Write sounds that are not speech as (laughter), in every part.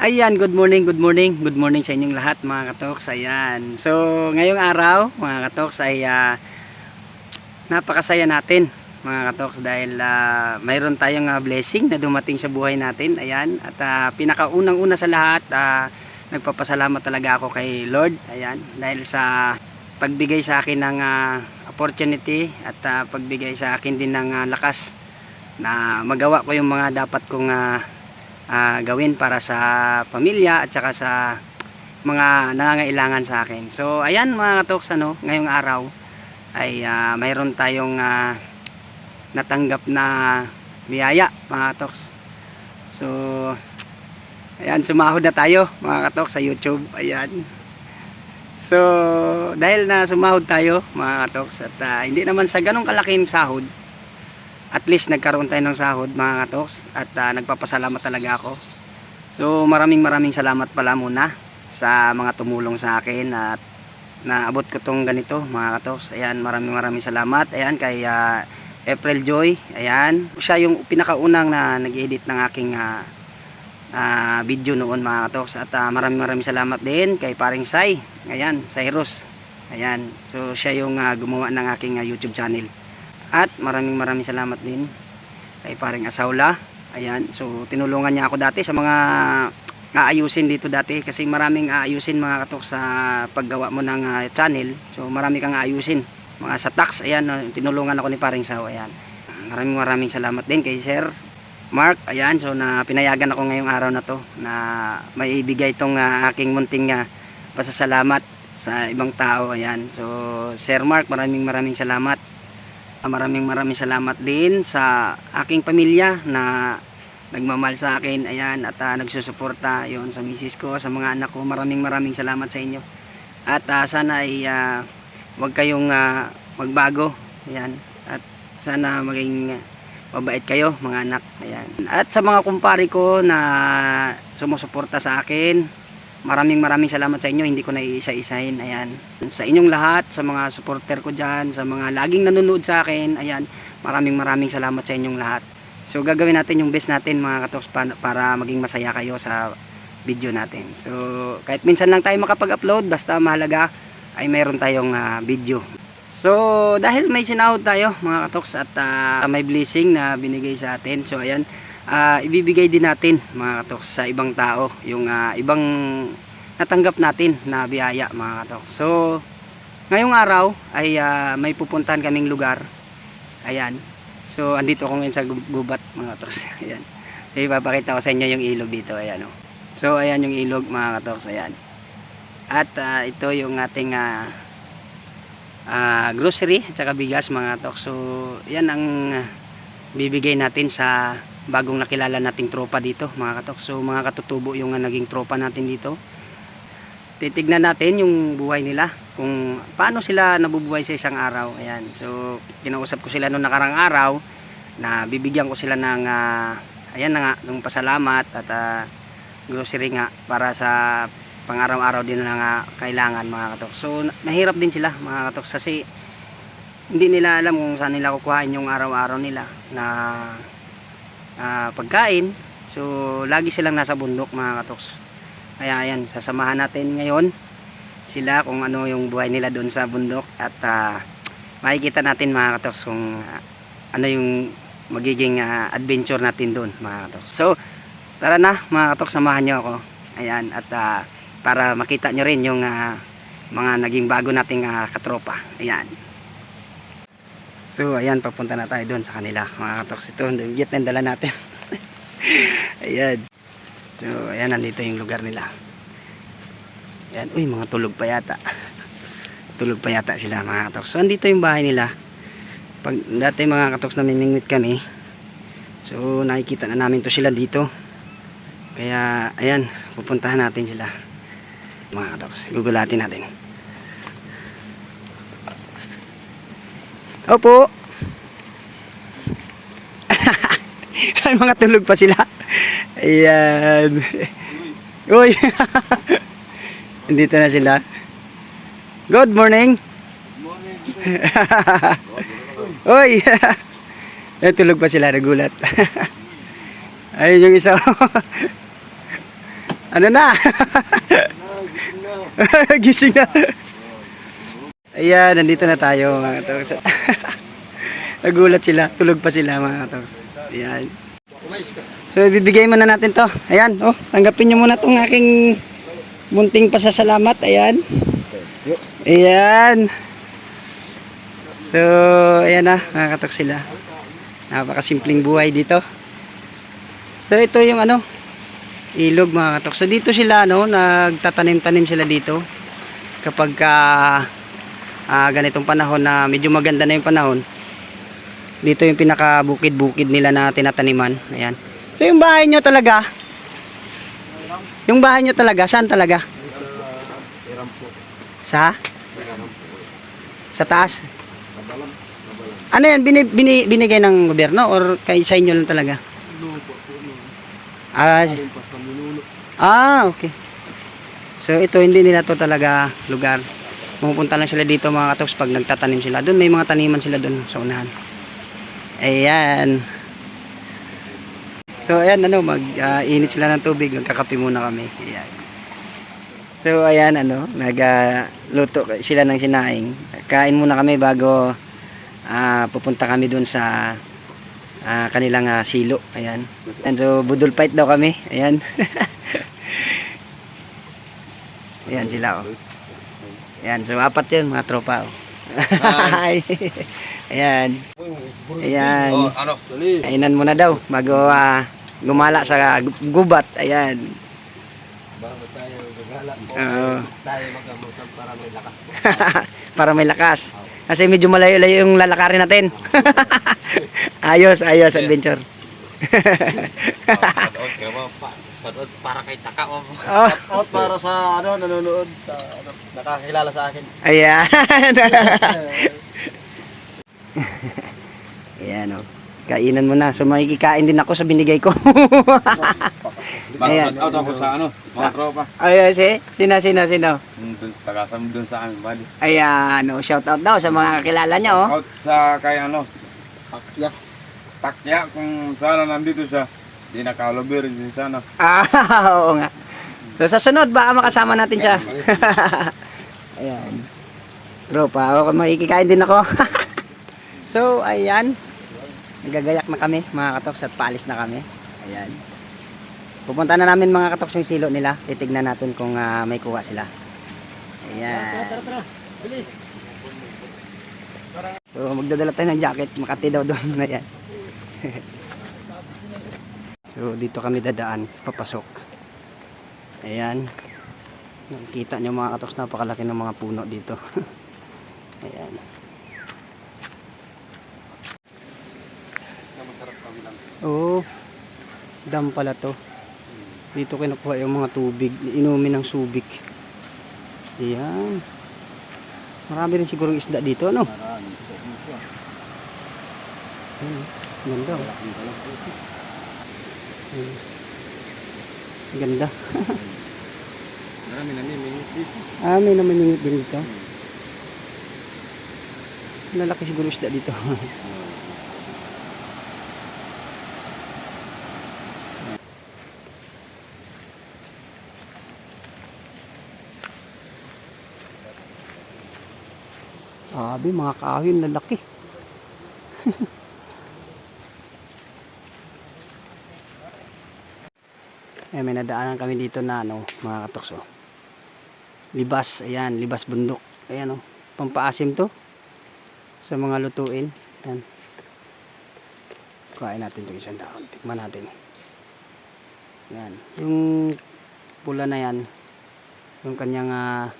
Ayan, good morning, good morning, good morning sa inyong lahat mga katoks. Ayan. So, ngayong araw, mga katoks ay ah, napakasaya natin mga katoks dahil ah, mayroon tayong ah, blessing na dumating sa buhay natin. Ayan. At ah, pinakaunang-una sa lahat, ah, nagpapasalamat talaga ako kay Lord. Ayan. Dahil sa pagbigay sa akin ng ah, opportunity at ah, pagbigay sa akin din ng ah, lakas na magawa ko yung mga dapat kong ah, ah, gawin para sa pamilya at saka sa mga nangangailangan sa akin. So ayan mga katoks ano, ngayong araw ay ah, mayroon tayong ah, natanggap na biyaya mga katoks. So ayan sumahod na tayo mga katoks sa YouTube. Ayan. So dahil na sumahod tayo mga katoks at ah, hindi naman sa ganong kalaking sahod at least nagkaroon tayo ng sahod mga katoks. At ah, nagpapasalamat talaga ako. So maraming maraming salamat pala muna sa mga tumulong sa akin at naabot ko tong ganito mga katoks. Ayan maraming maraming salamat. Ayan kay ah, April Joy. Ayan siya yung pinakaunang na nag-edit ng aking ah, ah, video noon mga katoks. At ah, maraming maraming salamat din kay paring Sai. Ayan Cyrus ayan so siya yung ah, gumawa ng aking ah, YouTube channel at maraming maraming salamat din kay paring Asawla. Ayan, so tinulungan niya ako dati sa mga aayusin dito dati kasi maraming aayusin mga katok sa paggawa mo ng ah, channel. So marami kang aayusin. Mga sa tax, ayan, ah, tinulungan ako ni paring Saw. Ayan. Maraming maraming salamat din kay Sir Mark. Ayan, so na pinayagan ako ngayong araw na to na maibigay itong ah, aking munting ah, pasasalamat sa ibang tao. Ayan. So Sir Mark, maraming maraming salamat. Ah, Maraming maraming salamat din sa aking pamilya na nagmamahal sa akin. Ayan, at ah, nagsusuporta yon sa misis ko, sa mga anak ko. Maraming maraming salamat sa inyo. At ah, sana ay ah, huwag kayong ah, magbago. Ayan. At sana maging mabait kayo, mga anak. Ayan. At sa mga kumpari ko na sumusuporta sa akin, maraming maraming salamat sa inyo. Hindi ko na iisa-isahin ayan. Sa inyong lahat sa mga supporter ko dyan sa mga laging nanonood sa akin ayan. Maraming maraming salamat sa inyong lahat. So gagawin natin yung best natin mga katoks pa- para maging masaya kayo sa video natin. So kahit minsan lang tayo makapag-upload basta mahalaga ay meron tayong ah, video. So dahil may sinahod tayo mga katoks at ah, may blessing na binigay sa atin. So ayan ah, ibibigay din natin mga katoks sa ibang tao yung ah, ibang natanggap natin na biyaya mga katoks so ngayong araw ay ah, may pupuntahan kaming lugar. Ayan. So andito ako ngayon sa gu- gubat mga katoks (laughs) ayan. So ipapakita ko sa inyo yung ilog dito. Ayan oh. so ayan yung ilog mga katoks ayan. At ah, ito yung ating ah, ah, grocery at saka bigas mga katoks so yan ang bibigay natin sa bagong nakilala nating tropa dito mga katok. So mga katutubo yung ah, naging tropa natin dito. Titignan natin yung buhay nila kung paano sila nabubuhay sa isang araw. Ayan. So kinausap ko sila noong nakarang araw na bibigyan ko sila ng ah, ayan nga ng pasalamat at ah, grocery nga para sa pang-araw-araw din na nga kailangan mga katok. So na- nahirap din sila mga katok kasi hindi nila alam kung saan nila kukuhain yung araw-araw nila na ah, pagkain. So, lagi silang nasa bundok mga katoks. Kaya ayan, sasamahan natin ngayon sila kung ano yung buhay nila doon sa bundok at ah, makikita natin mga katoks kung ah, ano yung magiging ah, adventure natin doon mga katoks. So, tara na mga katoks, samahan nyo ako. Ayan, at ah, para makita nyo rin yung ah, mga naging bago nating ah, katropa. Ayan. So, ayan, papunta na tayo doon sa kanila. Mga katoks, ito, git na dala natin. (laughs) ayan. So, ayan, nandito yung lugar nila. Ayan, uy, mga tulog pa yata. (laughs) tulog pa yata sila, mga katoks. So, andito yung bahay nila. Pag dati mga katoks namimingwit kami, so, nakikita na namin to sila dito. Kaya, ayan, pupuntahan natin sila. Mga katoks, gugulatin natin. Opo. (laughs) Ay, mga tulog pa sila. Ayan. Uy. (laughs) Dito na sila. Good morning. (laughs) Uy. Ay, tulog pa sila, nagulat. Ayun yung isa. Ano na? Gising na. Ayan, nandito na tayo mga katoks. (laughs) Nagulat sila, tulog pa sila mga katoks. Ayan. So, ibibigay muna natin to. Ayan, oh, tanggapin nyo muna tong aking munting pasasalamat. Ayan. Ayan. So, ayan na, mga katoks sila. Napakasimpleng buhay dito. So, ito yung ano, ilog mga katok. So dito sila no, nagtatanim-tanim sila dito. Kapag ka ah, ganitong panahon na medyo maganda na yung panahon. Dito yung pinaka bukid-bukid nila na tinataniman. Ayan. So yung bahay nyo talaga, yung bahay nyo talaga, saan talaga? Sa? Sa taas? Ano yan, bini, bini, binigay ng gobyerno or kay sa inyo lang talaga? Ah, Ah, okay. So ito hindi nila to talaga lugar. Pumupunta lang sila dito mga katoks pag nagtatanim sila. Doon may mga taniman sila doon sa unahan. Ayan. So ayan ano, mag-init sila ng tubig. Magkakape muna kami. Ayan. So ayan ano, nagluto sila ng sinaing. Kain muna kami bago ah, pupunta kami doon sa ah, kanilang ah, silo. Ayan. And so budol fight daw kami. Ayan. (laughs) Ayan sila oh. Ayan, so apat yun mga tropa oh. Hi. (laughs) Ayan. Ayan. Oh, ano? Kainan muna daw bago ah, gumala sa gu- gubat. Ayan. Bago tayo gagala. Oo. Tayo magamutan para may lakas. (laughs) Para may lakas. Kasi medyo malayo-layo yung lalakarin natin. (laughs) ayos, ayos adventure. Pa. Shoutout para kay Taka. Oh, Shoutout para sa ano nanonood sa ano nakakilala sa akin. ayan. (laughs) ayan oh. Kainan mo na. So makikikain din ako sa binigay ko. (laughs) Ayan. Shout out ako sa ano, mga tropa. Ayan si. Sino, sino, sino? Dun- Tagasam dun sa amin, bali. Ayan, oh, shout out daw sa mga kakilala niya, oh. Out sa kay ano, Pakyas. Takya, kung sana nandito siya, di nakalobir din sana. Ah, (laughs) oo nga. So sa sunod, baka makasama natin siya. ayan. Tropa, (laughs) ako makikikain din ako. (laughs) so, ayan. Nagagayak na kami, mga katoks, at paalis na kami. Ayan. Pupunta na namin mga katoks yung silo nila. Titignan natin kung ah, may kuha sila. Ayan. Bilis. So, magdadala tayo ng jacket. Makati daw doon. Ayan. So, dito kami dadaan. Papasok. Ayan. Nakikita nyo mga katoks. Napakalaki ng mga puno dito. (laughs) Ayan. Oo. Dam pala to. Dito kinukuha yung mga tubig. Inumin ng subik. Ayan. Marami rin siguro isda dito, no? Ayun, ganda. oh. Ayun. Ganda. Marami na niya, dito. Ah, may namimingit din dito. Lalaki siguro isda dito. Sabi, mga kahoy, lalaki. (laughs) Eh, may nadaanan kami dito na ano, mga katokso. Libas, ayan, libas bundok. Ayan oh, pampaasim to. Sa mga lutuin. Ayan. Kain natin itong isang dahon. Tikman natin. Ayan. Yung pula na yan, yung kanyang ah,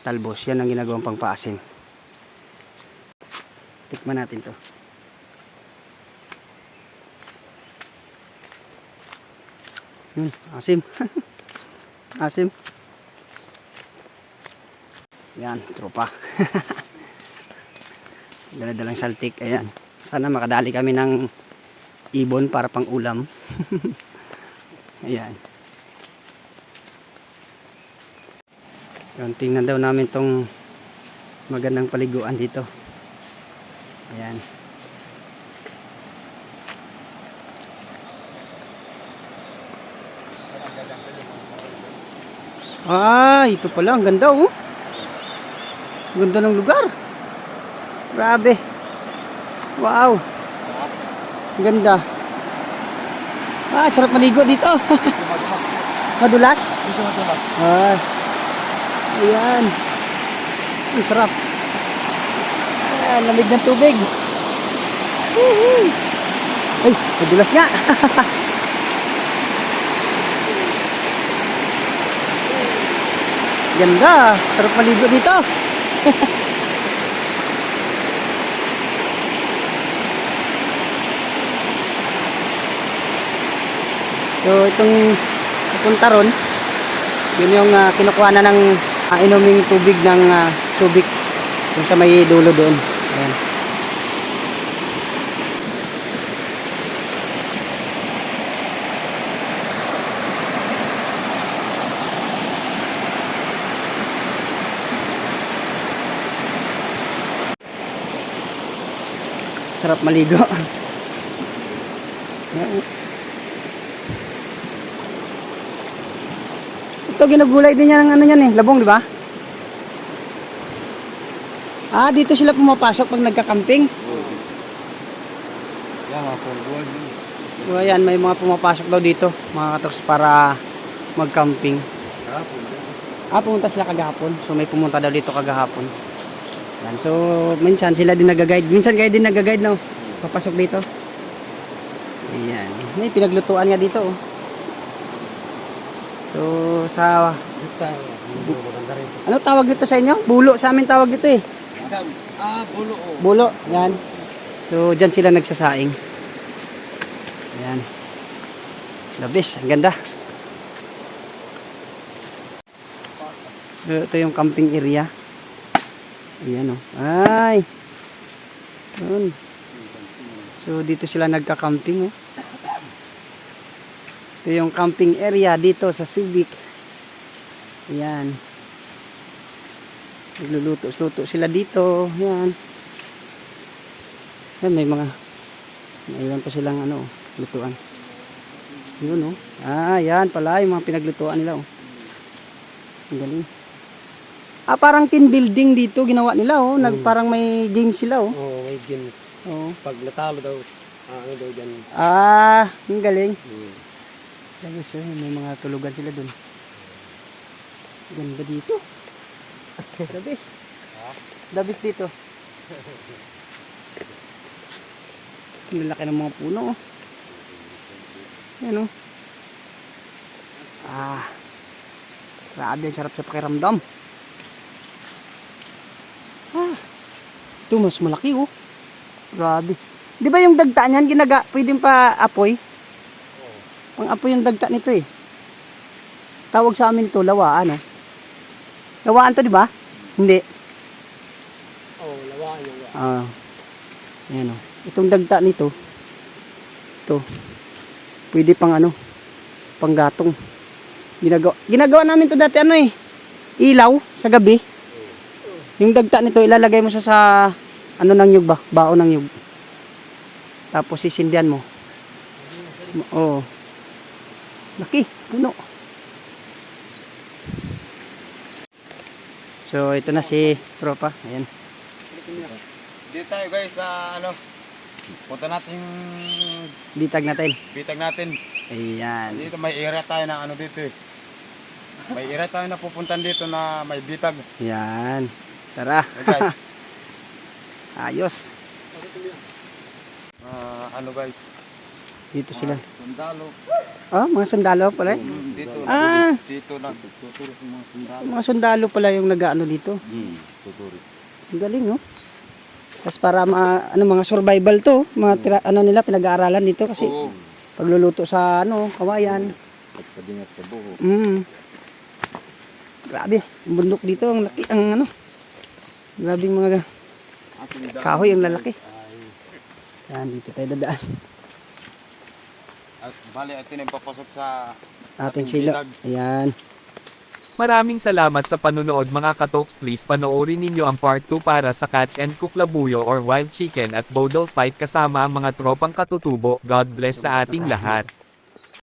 talbos, yan ang ginagawang pangpaasim. Tikman natin to. Hmm, asim. (laughs) asim. Yan, tropa. (laughs) Dala-dalang saltik. Ayan. Sana makadali kami ng ibon para pang ulam. (laughs) Ayan. Yan, tingnan daw namin tong magandang paliguan dito. Ayan. Ah, ito pala. Ang ganda oh. Ang Ganda ng lugar. Grabe. Wow. Ang ganda. Ah, sarap maligo dito. (laughs) Madulas? Dito na tulad. Ah. Ayan. Ang sarap. Ayan, lamig ng tubig. Ay, madulas nga. (laughs) Ganda. Sarap maligo dito. (laughs) so, itong pupunta ron, yun yung uh, kinukuha na ng ah, inuming tubig ng ah, Subic yung sa may dulo doon. Ayan. Sarap maligo. (laughs) Ito ginugulay din yan ng ano yan eh, labong, di ba? Ah, dito sila pumapasok pag nagka-camping. Yan, mga pulbuan. So ayan, may mga pumapasok daw dito, mga katoks, para mag-camping. Ah, pumunta sila kagahapon. So may pumunta daw dito kagahapon. Yan. So, minsan sila din nag-guide. Minsan kayo din nag-guide, no? Papasok dito. Ayan. May pinaglutuan nga dito, oh. So, sa... Ano tawag dito sa inyo? Bulo. Sa amin tawag dito, eh. Ah, bulo oh. Bulo, yan. So, dyan sila nagsasaing. Ayan. Labis, ang ganda. So, ito yung camping area. Ayan o. Ay! Yun. So, dito sila nagka-camping oh. Ito yung camping area dito sa Subic. Ayan. Nagluluto-luto sila dito. Yan. Yan, may mga naiwan pa silang ano, lutuan. Yun, oh. Ah, yan pala, yung mga pinaglutuan nila, oh. Ang galing. Ah, parang team building dito ginawa nila, oh. Nag, parang may game sila, oh. Oo, may games. Oh. Pag natalo daw, ah, ano daw dyan. Ah, ang galing. Hmm. Tapos, oh, may mga tulugan sila dun. Ganda dito. (laughs) Dabis. Dabis dito. (laughs) Ang laki ng mga puno, oh. Yan, oh. Ah. Grabe, sarap sa pakiramdam. Ah. Ito, mas malaki, oh. Grabe. Di ba yung dagta niyan, ginaga, pwedeng pa apoy? Pang apoy yung dagta nito eh. Tawag sa amin to, lawaan, oh. Lawaan to, di ba? Hindi. Oo, oh, lawaan yung Ah. Ayan oh. Itong dagta nito. Ito. Pwede pang ano, panggatong. Ginagawa, ginagawa namin to dati ano eh. Ilaw sa gabi. Yung dagta nito ilalagay mo siya sa ano ng nyug ba? Baon ng nyug. Tapos sisindihan mo. Oo. Laki, puno. So ito na si Tropa. Ayan. Dito tayo guys sa ano. Punta natin yung Bitag natin. bitag natin. Ayan. Dito may area tayo na ano dito eh. May area tayo na pupuntan dito na may bitag. Yan. Tara. (laughs) Ayos. Ah, ano guys? Dito sila. Sundalo. Oh, mga sundalo pala. eh. Dito Ah. dito na tuturo sa mga sundalo. Mga sundalo pala yung nag-ano dito. Hmm, tuturo. Ang galing, no? Tapos para ma, ano, mga survival to. Mga tira, ano nila, pinag-aaralan dito kasi Oo. pagluluto sa ano, kawayan. Pagkadingat sa buho. Mm. Grabe, ang bundok dito, ang laki, ang ano. Grabe yung mga kahoy, ang lalaki. Yan, dito tayo dadaan. At bali, ito na yung papasok sa Ating bilag. Ayan. Maraming salamat sa panonood mga katoks please panoorin ninyo ang part 2 para sa catch and cook labuyo or wild chicken at bodol fight kasama ang mga tropang katutubo. God bless sa ating lahat.